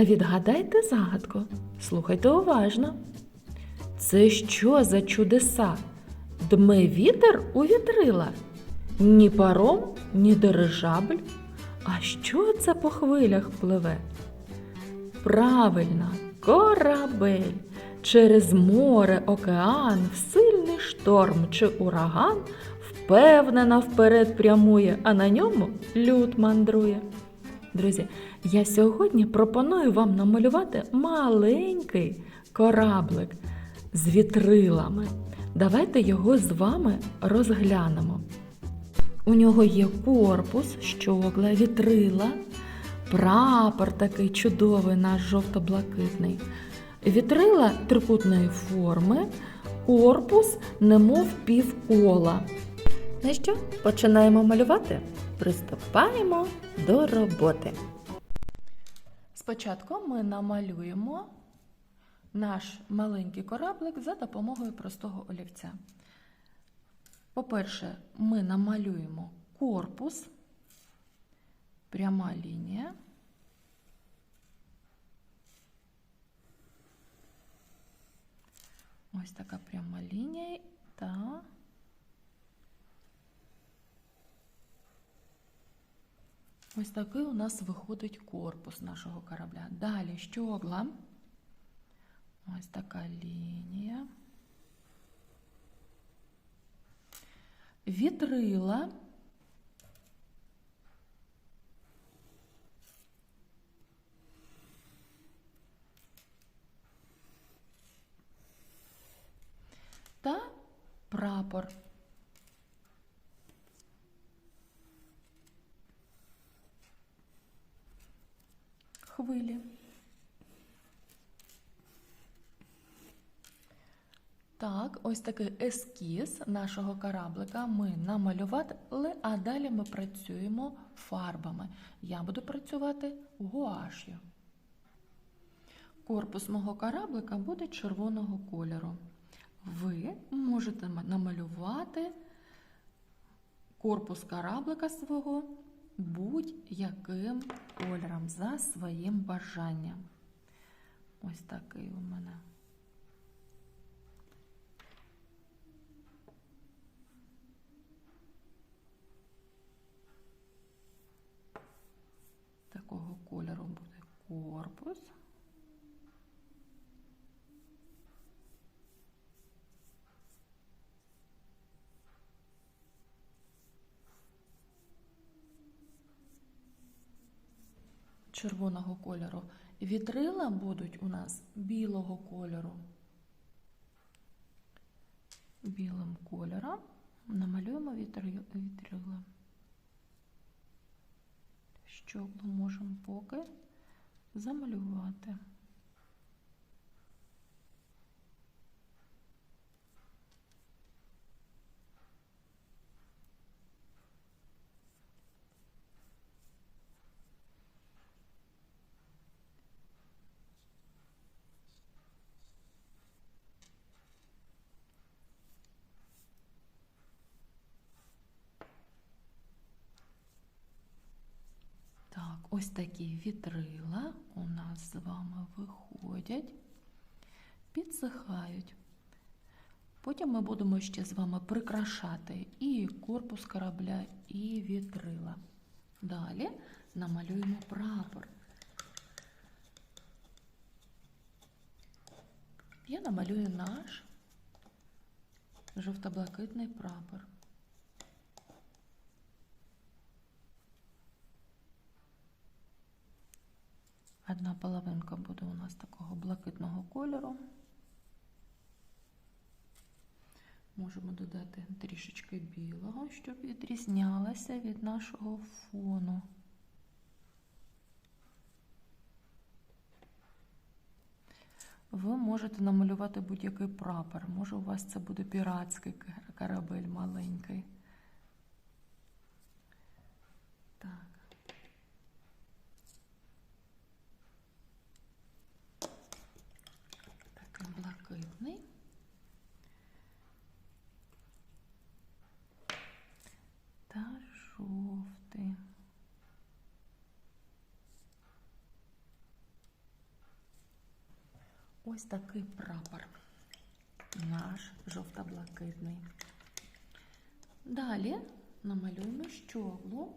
а відгадайте загадку. Слухайте уважно. Це що за чудеса? Дме вітер у вітрила. Ні паром, ні дирижабль. А що це по хвилях пливе? Правильно, корабель. Через море, океан, в сильний шторм чи ураган впевнено вперед прямує, а на ньому люд мандрує. Друзі, я сьогодні пропоную вам намалювати маленький кораблик з вітрилами. Давайте його з вами розглянемо. У нього є корпус, щогла, вітрила, прапор такий чудовий, наш жовто-блакитний. Вітрила трикутної форми, корпус, немов півкола. Ну що, починаємо малювати? Приступаємо до роботи. Спочатку ми намалюємо наш маленький кораблик за допомогою простого олівця. По-перше, ми намалюємо корпус, пряма лінія. Ось така пряма лінія та ось такий у нас виходить корпус нашого корабля. Далі щогла. Ось така лінія. Вітрила. Та прапор. Хвилі. Так, ось такий ескіз нашого кораблика ми намалювали, а далі ми працюємо фарбами. Я буду працювати гуаш'ю. Корпус мого кораблика буде червоного кольору. Ви можете намалювати корпус кораблика свого будь-яким кольором за своїм бажанням. Ось такий у мене. Такого кольору буде корпус. Червоного кольору. Вітрила будуть у нас білого кольору. Білим кольором намалюємо вітри- вітрила. Щоглу можемо поки замалювати. Так, ось такі вітрила у нас з вами виходять, підсихають. Потім ми будемо ще з вами прикрашати і корпус корабля, і вітрила. Далі намалюємо прапор. Я намалюю наш жовто-блакитний прапор. Одна половинка буде у нас такого блакитного кольору. Можемо додати трішечки білого, щоб відрізнялося від нашого фону. Ви можете намалювати будь-який прапор. Може, у вас це буде піратський корабель маленький. Так. схильний. Та жовтий. Ось такий прапор наш жовто-блакитний. Далі намалюємо щоглу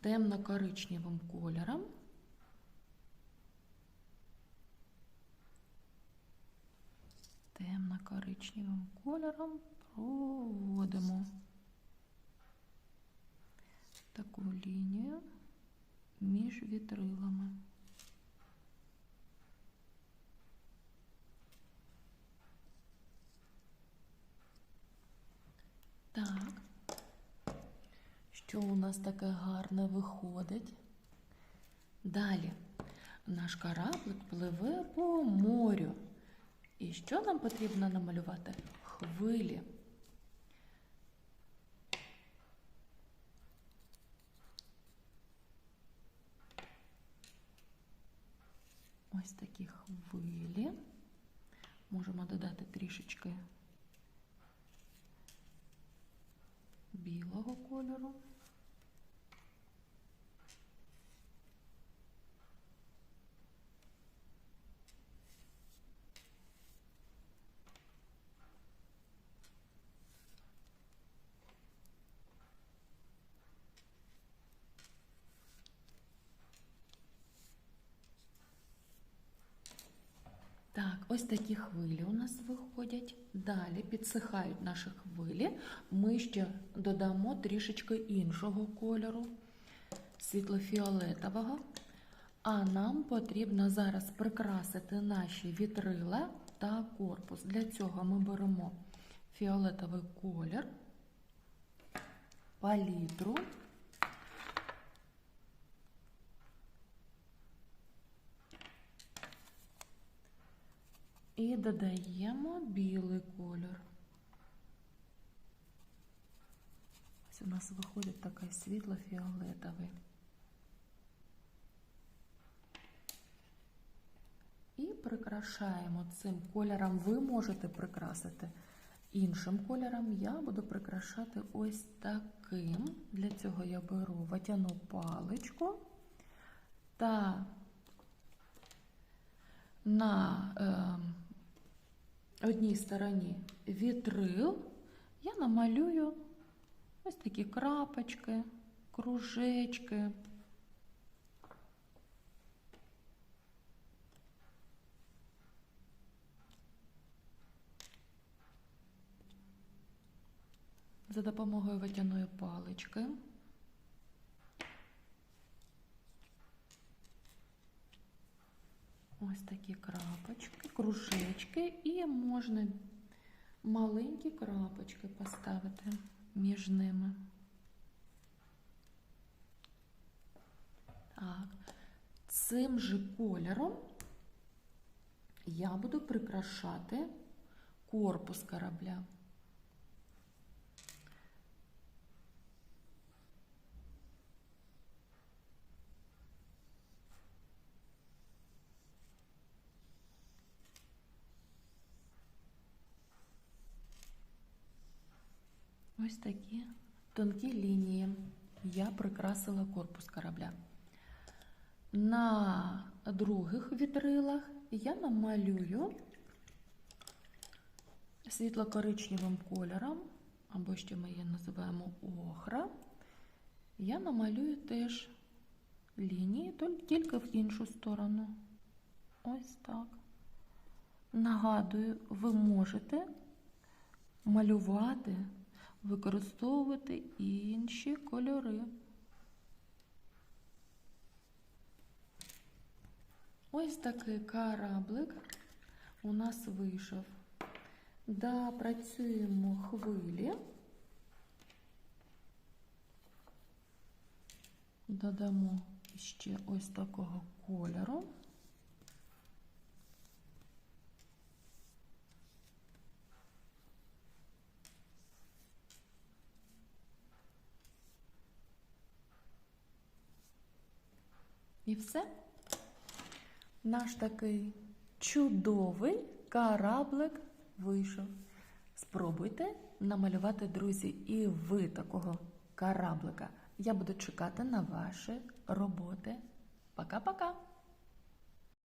темно-коричневим кольором. Темно-коричневим кольором проводимо таку лінію між вітрилами. Так, що у нас таке гарне виходить? Далі наш кораблик пливе по морю. І що нам потрібно намалювати? Хвилі. Ось такі хвилі. Можемо додати трішечки білого кольору. Так, ось такі хвилі у нас виходять. Далі підсихають наші хвилі. Ми ще додамо трішечки іншого кольору, світлофіолетового. А нам потрібно зараз прикрасити наші вітрила та корпус. Для цього ми беремо фіолетовий колір, палітру. І додаємо білий колір. Ось у нас виходить такий світло-фіолетовий. І прикрашаємо цим кольором. Ви можете прикрасити іншим кольором. Я буду прикрашати ось таким. Для цього я беру ватяну паличку та на е, одній стороні вітрил я намалюю ось такі крапочки, кружечки. За допомогою ватяної палички. Ось такі крапочки, кружечки, і можна маленькі крапочки поставити між ними. Так, цим же кольором я буду прикрашати корпус корабля. Ось такі тонкі лінії я прикрасила корпус корабля. На других вітрилах я намалюю світло-коричневим кольором, або ще ми її називаємо охра. Я намалюю теж лінії, тільки в іншу сторону. Ось так. Нагадую, ви можете малювати використовувати інші кольори. Ось такий кораблик у нас вийшов. Да, працюємо хвилі. Додамо ще ось такого кольору. І все. Наш такий чудовий кораблик вийшов. Спробуйте намалювати, друзі, і ви такого кораблика. Я буду чекати на ваші роботи. Пока-пока!